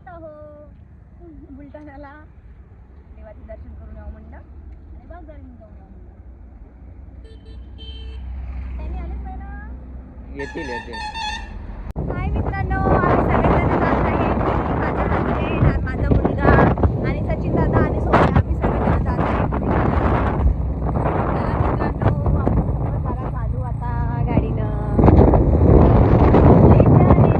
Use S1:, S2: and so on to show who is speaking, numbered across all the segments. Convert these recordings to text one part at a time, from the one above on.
S1: जात आहो बुलढाण्याला. देवाचे दर्शन करून यावं म्हणलं. आणि बागदारीने जाऊन यावं म्हणलं. त्यांनी आलेच नाही ना?
S2: येतील येतील
S1: हाय मित्रांनो आम्ही सगळेजण जात आहे मी, माझे हसबेंड आणि माझा मुलगा आणि सचिन दादा आणि सोहळा आम्ही सगळेजण जात आहे चला मित्रांनो आपण जरा चालू आता गाडीनं लय छान आहे.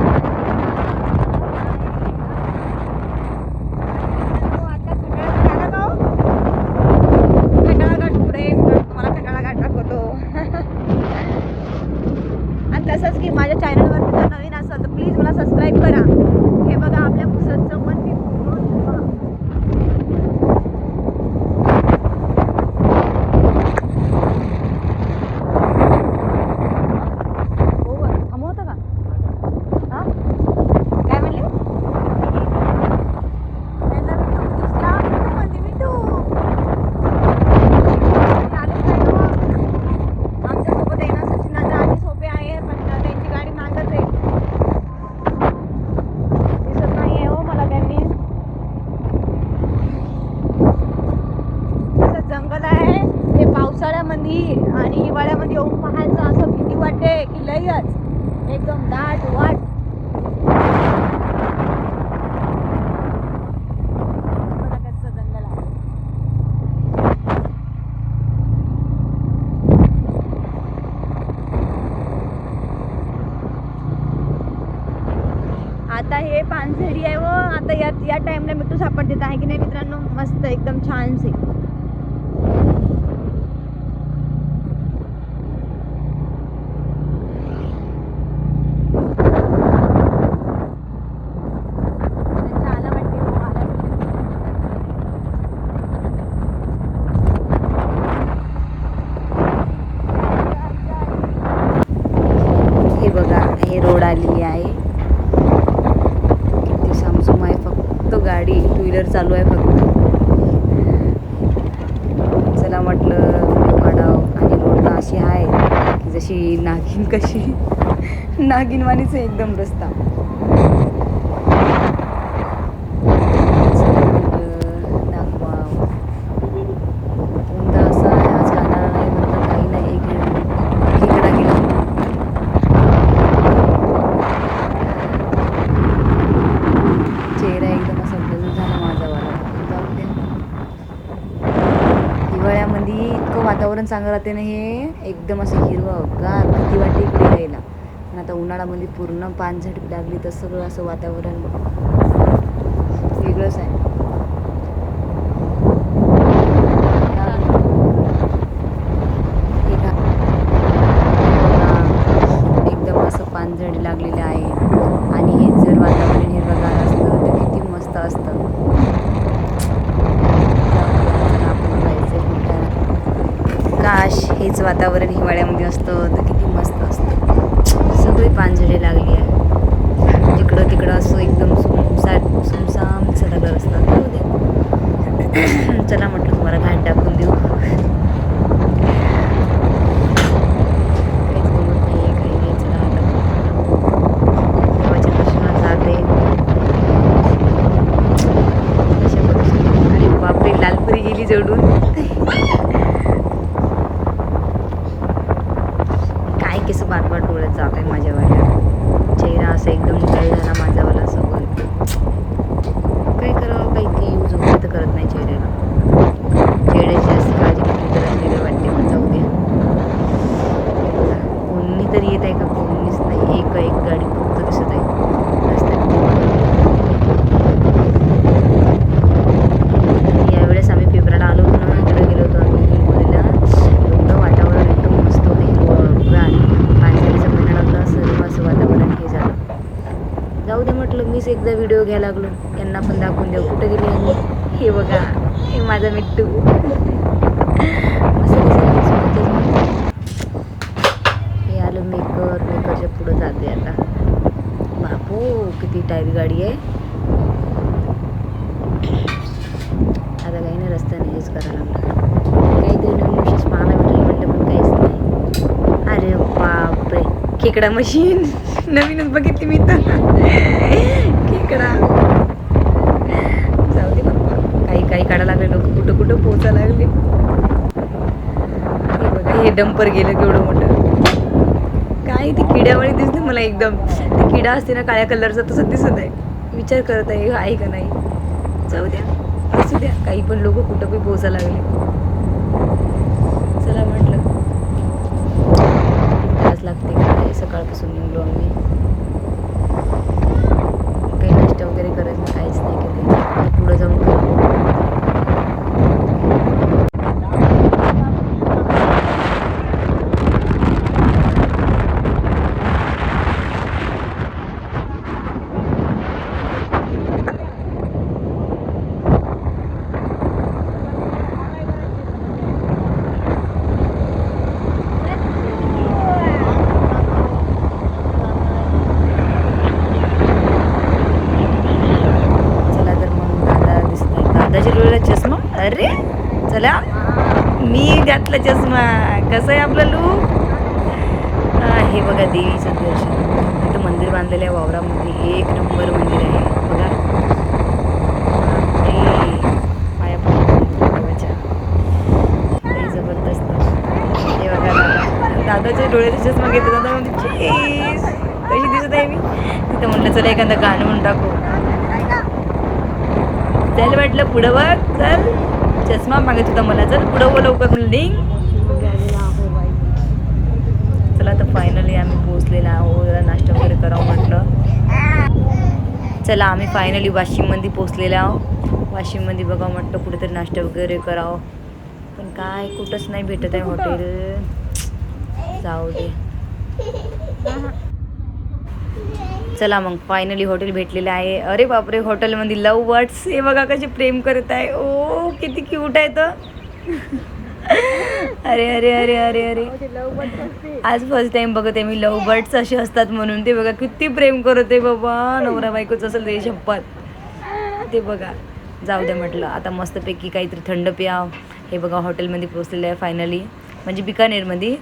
S1: आता खटाळा झाला का हो? खटाळा घाट पुढे तुम्हाला खटाळा घाट दाखवतो आणि तसंच की माझ्या चॅनलवर जर नवीन असाल तर प्लीज मला सबस्क्राईब करा हे बघा आपल्या पुसदचं मंदिर हो बरं. थांबवतं का हा काय म्हणले त्यांना मिठू दिसला मिठू म्हणते मिठू आले काय गं? आमच्यासोबत आहे ना सचिन दादा आणि सोपे आहे पण त्यांची गाडी मागच आहे दिसत नाही हो मला त्यांनी असं जंगल आहे ते पावसाळ्यामध्ये आणि हिवाळ्यामध्ये येऊन पाहायचं असं भीती वाटते की लयच एकदम वाट. आता हे पानझडी आहे व आता या या टाइमला मिठू सापड देत आहे की नाही मित्रांनो? मस्त एकदम छान से त्यांचा आला वाटते हो, आला हे बघा हे रोड आलेली आहे. किती सामसूम आहे फक्त गाडी टू व्हीलर चालू आहे फक्त. चला म्हटलं वाडाव आणि रोड अशी आहे की जशी नागिन कशी नागिनवाणीच एकदम रस्ता चला म्हटलं दाखवावं. ऊन तर असं आहे आज कानाला नाही म्हटलं काही नाही एक इकडं गेलं चेहरा एकदम असा ब्लर झाला माझा वाला जाऊ दे हिवाळ्यामध्ये इतकं वातावरण चांगलं राहते ना हे. एकदम असं हिरवं गार भीती वाटते इकडे यायला. पण आता उन्हाळ्यामध्ये पूर्ण पानझड लागली तर सगळं असं वातावरण वेगळंच आहे हे का- एकदम असं पानझडी लागलेलं आहे आणि हे जर वातावरण हिरवगार असतं तर किती मस्त असतं चला आपण जायचं बुलढाणा. काश हेच वातावरण हिवाळ्यामध्ये असतं तर किती मस्त असतं. सगळी पानझडी लागली आहे. जिकडं तिकडं असं एकदम सुमसाट सुमसाम सगळं असतात. चला म्हटलं तुम्हाला घाट टाकून देऊ काहीच गमत नाही आहे काही नाही चला आता देवाच्या दर्शनाला जाते अशा पद्धतीने अरे बापरे लालपरी गेली जडून काय केस बार बार डोळ्यात जात आहे माझ्यावाल्या चेहरा असा एकदम निकाल झाला माझ्यावाला सगळं काय करावं काही ती यूज वगैरे तर करत नाही चेहऱ्याला चेहऱ्याची जास्त काळजी घेतली तर वेगळं वाटते पण जाऊ दे. कोणी तरी येत आहे का? कोणीच नाही. एक एक गाडी फक्त दिसत आहे. रस्त्यात यावेळेस आम्ही पेपराला आलो होतो ना तिकडे गेलो होतो आम्ही हिंगोलीला एवढं वातावरण एकदम मस्त होतं. हिरवगार पानझडीचा महिना होता. सर्व असं वातावरण हे झालं. जाऊ दे म्हटलं मीच एकदा व्हिडिओ घ्यायला लागलो. यांना पण दाखवून देऊ. कुठे गेली यांनी? हे बघा हे माझा मिट्टू. हे आलं मेकर मेकरच्या पुढं जाते आता. बापू किती टायर गाडी आहे. आता काही नाही रस्त्याने हेच करायला लागलं. काहीतरी नवीन विशेष पाहायला भेटेल म्हटलं पण काहीच नाही. अरे बापरे खेकडा मशीन नवीनच बघितली मी तर. खेकडा. काही काढायला लागले लोक. कुठं कुठं पोचा लागले. हे बघा हे डंपर गेलं केवढं मोठं. काय ती किड्यावाणी दिसली मला एकदम. ते किडा असते ना काळ्या कलरचा तसं दिसत आहे विचार करत आहे आहे का नाही? जाऊ द्या असू द्या. काही पण लोक कुठं पण पोचायला लागले. चला म्हटलं. आज लागते काय सकाळपासून निघलो आम्ही. काही नाश्ता वगैरे करायचं काहीच नाही केलं. पुढं जाऊन करू चला तर मग दादा दिसतोय दादाच्या डोळ्याला चष्मा अरे चला. मी घातला चष्मा. कसं आहे आपलं लूक हे बघा देवीचं दर्शन. इथं मंदिर बांधलेलं आहे वावरामध्ये. एक नंबर मंदिर आहे. बघा. बापरे. पाया देवाच्या. जबरदस्त. हे बघा दादा. दादाच्या डोळ्याचे चष्मा घेतो दादा म्हणजे कशी दिसत आहे मी? तिथं म्हटलं चला एखादं गाणं म्हणून टाकू. चल वाटलं पुढं बघ. चल. चष्मा मागत होता मला चल पुढं लवकर बिल्डिंग चला तर फायनली आम्ही पोहोचलेला आहोत. जरा नाश्ता वगैरे करावं म्हटलं. चला आम्ही फायनली वाशिममध्ये पोहोचलेलो आहोत. वाशिममध्ये बघावं म्हटलं कुठेतरी नाश्ता वगैरे करावं. पण काय कुठंच नाही भेटत आहे हॉटेल जाऊ दे. चला मग फायनली हॉटेल भेटलेलं आहे. अरे बापरे हॉटेलमध्ये लव बर्ड्स हे बघा कसे प्रेम करत आहे. ओ किती क्यूट आहे तर अरे अरे अरे अरे अरे. आज फर्स्ट टाइम बघत आहे मी लव बर्ड्स असे असतात म्हणून. ते बघा किती प्रेम करत आहे बाबा. नवरा बायकोच असेल ते शपथ. ते बघा. जाऊ द्या म्हटलं. आता मस्तपैकी काहीतरी थंड प्याव. हे बघा हॉटेलमध्ये पोचलेलं आहे फायनली म्हणजे बिकानेरमध्ये.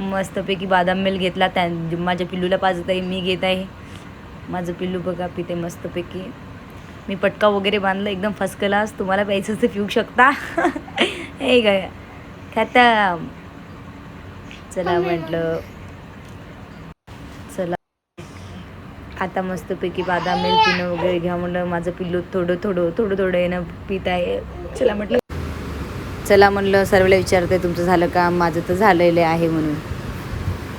S1: मस्तपैकी बादाम मिल घेतला. त्या माझ्या पिल्लूला पाजत आहे मी घेत आहे. माझं पिल्लू बघा पिते मस्तपैकी. मी पटका वगैरे बांधला एकदम फर्स्ट क्लास तुम्हाला प्यायचं तर पिऊ शकता. हे काय? खतम चला म्हटलं. चला. आता मस्तपैकी बादाम मिल पिणं वगैरे घ्या म्हटलं माझं पिल्लू थोडं थोडं थोडं थोडं येणं पित आहे. चला म्हटलं. चला म्हणलं सर्वला विचारते तुमचं झालं का माझं तर झालेलं आहे म्हणून.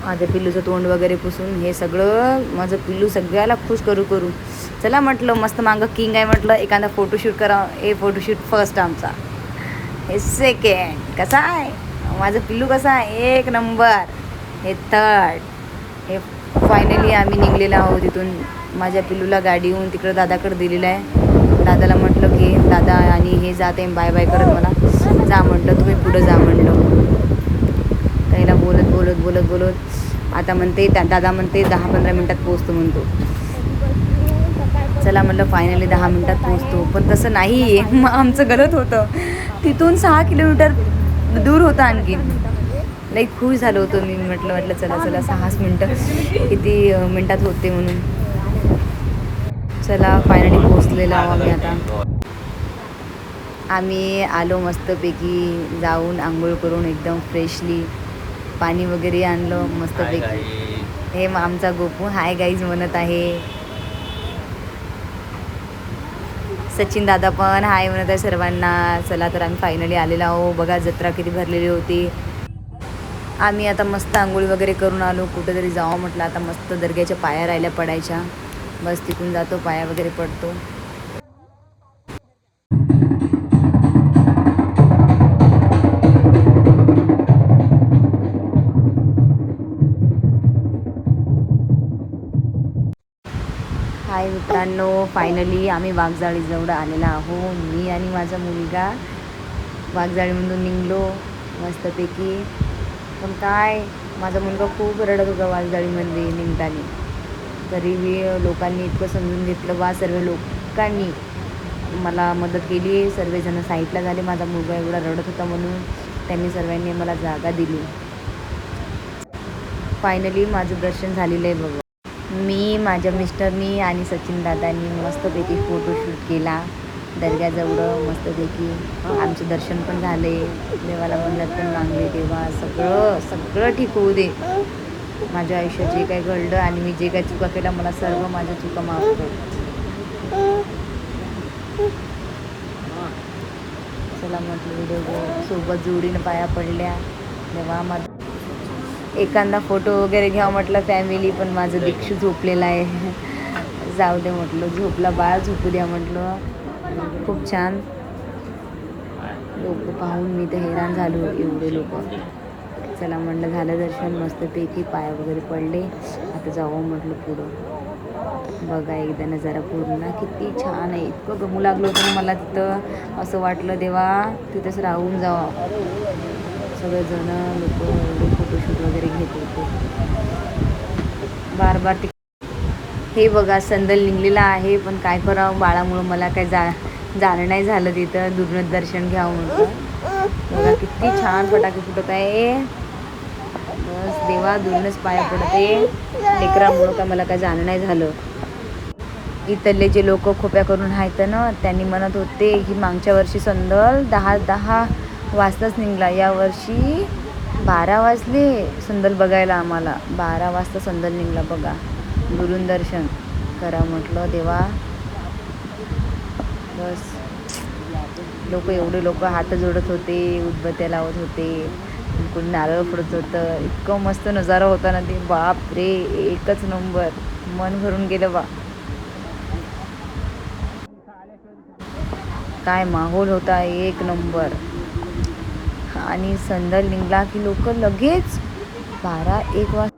S1: माझ्या पिल्लूचं तोंड वगैरे पुसून हे सगळं माझं पिल्लू सगळ्याला खुश करू करू. चला म्हटलं मस्त मागं किंग आहे म्हटलं एखादा फोटोशूट करा. हे फोटोशूट फर्स्ट आमचा. हे सेकंड कसा आहे? माझं पिल्लू कसा आहे? एक नंबर हे थर्ड हे फायनली आम्ही निघलेलो आहोत तिथून माझ्या पिल्लूला गाडी येऊन तिकडं दादाकडे दिलेलं आहे. दादाला म्हटलं की दादा आणि हे जात आहे बाय बाय करत मला जा म्हटलं तुम्ही पुढं जा म्हटलं. त्याला बोलत बोलत बोलत बोलत आता म्हणते दा- दादा म्हणते दहा पंधरा मिनटात पोचतो म्हणतो. चला म्हटलं फायनली दहा मिनटात पोचतो पण तसं नाही आहे मग आमचं गलत होतं. तिथून सहा किलोमीटर दूर होतं आणखी. लई खुश झालो होतो मी. म्हटलं म्हटलं चला चला सहाच मिनटं. किती मिनटात होते म्हणून. चला फायनली पोचलेलो आम्ही आता. आम्ही आलो मस्तपैकी जाऊन आंघोळ करून एकदम फ्रेशली पाणी वगैरे आणलं मस्तपैकी. हे आमचा गोपू हाय गाईज म्हणत आहे. सचिन दादा पण हाय म्हणत आहे सर्वांना. चला तर आम्ही फायनली आलेलो आहो बघा जत्रा किती भरलेली होती. आम्ही आता मस्त आंघोळी वगैरे करून आलो. कुठेतरी जावं म्हटलं आता मस्त दर्ग्याच्या पाया राहिल्या पडायच्या. बस तिथून जातो पाया वगैरे पडतो. हाय मित्रांनो फायनली आम्ही वाघजाळीजवळ आलेला आहो मी आणि माझा मुलगा वाघजाळीमधून निघलो मस्तपैकी. पण काय माझा मुलगा खूप रडत होता वाघजाळीमध्ये निघताना. तरीही लोकांनी इतकं समजून घेतलं बा सर्व लोकांनी मला मदत केली सर्वजण साईटला झाले. माझा मुलगा एवढा रडत होता म्हणून त्यांनी सर्वांनी मला जागा दिली. फायनली माझं दर्शन झालेलं आहे बाबा मी माझ्या मिस्टरनी आणि सचिन दादांनी मस्तपैकी फोटोशूट केला. दर्ग्याजवळ मस्तपैकी आमचं दर्शन पण झाले देवाला मंदिरात पण मागले तेव्हा सगळं सगळं ठीक होऊ दे. माझ्या आयुष्यात जे काही घडलं आणि मी जे काही चुका केल्या मला सर्व माझ्या चुका माफ कर चला म्हटलं व्हिडिओ सोबत जोडीनं पाया पडल्या. तेव्हा माझं एखादा फोटो वगैरे घ्या म्हटलं फॅमिली पण माझं दीक्षू झोपलेला आहे. जाऊ दे म्हटलं झोपला बाळ झोपू द्या म्हटलं. खूप छान. लोक पाहून मी तर हैराण झालो एवढे लोक. चला म्हटलं झालं दर्शन मस्तपैकी पाया वगैरे पडले. आता जावं म्हटलं पुढं. बघा एकदा नजारा पूर्ण किती छान आहे. इतकं गमू लागलं होतं ना मला तिथं. असं वाटलं देवा तिथंच राहून जावं. सगळेजण लोक एवढे फोटोशूट वगैरे घेत होते. बार बार ते हे बघा संदल निघलेला आहे पण काय करावं? बाळामुळं मला काय जा जाणं नाही झालं तिथं. दुर्न दर्शन घ्यावं म्हणून. बघा किती छान फटाके फुटत आहे. तेव्हा देवा दुरूनच पाया पडते. लेकरामुळं का मला काय जाणं नाही झालं. इथले जे लोक खोप्या करून आहेत ना त्यांनी म्हणत होते की मागच्या वर्षी संदल दहा दहा वाजताच निघला. या वर्षी बारा वाजले संदल बघायला आम्हाला. बारा वाजता संदल निघला बघा. दुरून दर्शन करा म्हटलं देवा. बस. लोक एवढे लोक हात जोडत होते उदबत्त्या लावत होते. कोणी नारळ फोडत होतं. इतकं मस्त नजारा होता ना ते. बाप रे एकच नंबर. मन भरून गेलं बा. काय माहोल होता एक नंबर. आणि संदल निघला की लोक लगेच बारा एक वाज